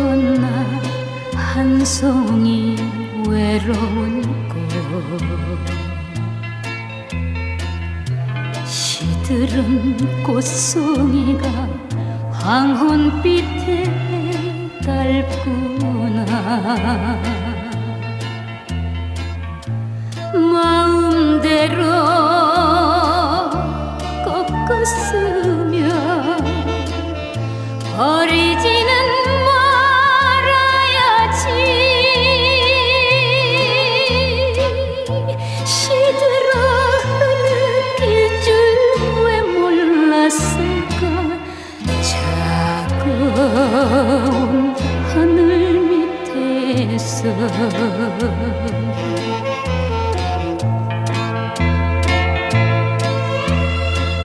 걷나 한 송이 외로운 꽃 시들은 꽃송이가 황혼빛에 달구나. 마음대로 꺾었으면 버리지 차가운 하늘 밑에서